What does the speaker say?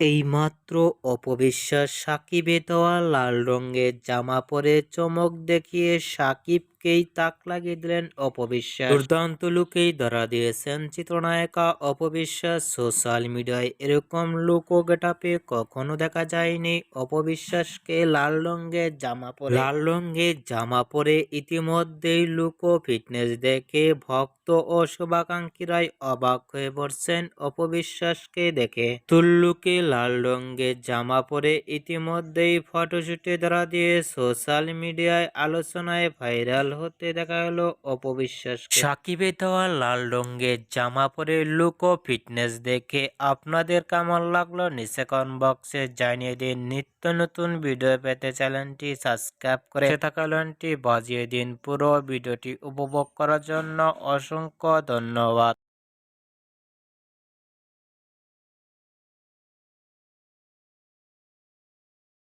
এইমাত্র অপবিশ্বাস সাকিবে দেওয়া লাল রঙের জামা পরে চমক দেখিয়ে সাকিবকেই তাক লাগিয়ে দিলেন অপবিশ্বাস। দুর্দান্ত লুকেই ধরা দিয়েছেন চিত্রনায়িকা অপবিশ্বাস। সোশ্যাল মিডিয়ায় এরকম লুক গেটাপে কখনো দেখা যায়নি অপবিশ্বাসকে লাল রঙের জামা পরে। লাল রঙের জামা পরে ইতিমধ্যেই লুক ফিটনেস দেখে ভক্ত ও শুভাকাঙ্ক্ষীরাই অবাক হয়ে পড়ছেন অপবিশ্বাসকে দেখে। তুল্লুকে লাল রঙের জামা পরে ইতিমধ্যেই ফটোশুটে ধরা দিয়ে সোশ্যাল মিডিয়ায় আলোচনায় ভাইরাল হতে দেখা গেল অপবিশ্বাস সাকিবে দেওয়া লাল রঙের জামা পরে লুক ও ফিটনেস দেখে আপনাদের কেমন লাগল নিচে কমেন্ট বক্সে জানিয়ে দিন। নিত্য নতুন ভিডিও পেতে চ্যানেলটি সাবস্ক্রাইব করে থাকা বাজিয়ে দিন। পুরো ভিডিওটি উপভোগ করার জন্য অসংখ্য ধন্যবাদ।